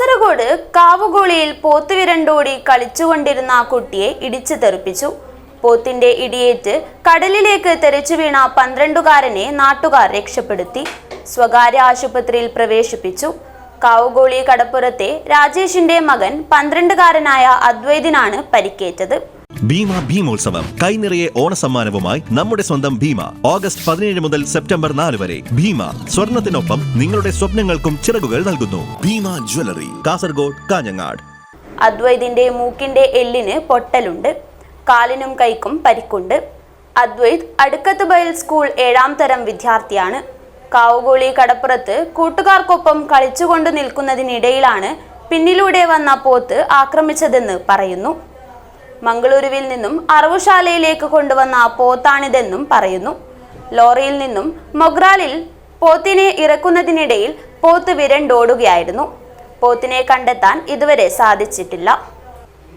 കാസർഗോഡ് കാവുകുളിയിൽ പോത്ത് വിരണ്ടോടി കളിച്ചുകൊണ്ടിരുന്ന കുട്ടിയെ ഇടിച്ചു തെറിപ്പിച്ചു. പോത്തിന്റെ ഇടിയേറ്റ് കടലിലേക്ക് തെറിച്ചു വീണ പന്ത്രണ്ടുകാരനെ നാട്ടുകാർ രക്ഷപ്പെടുത്തി. സ്വകാര്യ ആശുപത്രിയിൽ പ്രവേശിപ്പിച്ചു. കാവുകോളി കടപ്പുറത്തെ രാജേഷിന്റെ മകൻ പന്ത്രണ്ടുകാരനായ അദ്വൈതിനാണ് പരിക്കേറ്റത്. ഭീമ ഭീമോത്സവം. കൈനിറയെ ഓണസമ്മാനവുമായി നമ്മുടെ സ്വന്തം ഭീമ. ഓഗസ്റ്റ് പതിനേഴ് മുതൽ സെപ്റ്റംബർ നാല് വരെ. ഭീമ സ്വർണത്തിനൊപ്പം നിങ്ങളുടെ സ്വപ്നങ്ങൾക്കും ചിറകുകൾ നൽകുന്നു. ഭീമ ജ്വല്ലറി കാസർഗോഡ് കാഞ്ഞങ്ങാട്. അദ്വൈതിന്റെ മൂക്കിന്റെ എല്ലിന് പൊട്ടലുണ്ട്. കാലിനും കൈക്കും പരിക്കുണ്ട്. അദ്വൈത് അടുക്കത്ത് ബയൽ സ്കൂൾ ഏഴാം തരം വിദ്യാർത്ഥിയാണ്. കാവുകോളി കടപ്പുറത്ത് കൂട്ടുകാർക്കൊപ്പം കളിച്ചുകൊണ്ട് നിൽക്കുന്നതിനിടയിലാണ് പിന്നിലൂടെ വന്ന പോത്ത് ആക്രമിച്ചതെന്ന് പറയുന്നു. മംഗളൂരുവിൽ നിന്നും അറവുശാലയിലേക്ക് കൊണ്ടുവന്ന പോത്താണിതെന്നും പറയുന്നു. ലോറിയിൽ നിന്നും മൊഗ്രാലിൽ പോത്തിനെ ഇറക്കുന്നതിനിടയിൽ പോത്ത് വിരണ്ടോടുകയായിരുന്നു. പോത്തിനെ കണ്ടെത്താൻ ഇതുവരെ സാധിച്ചിട്ടില്ല.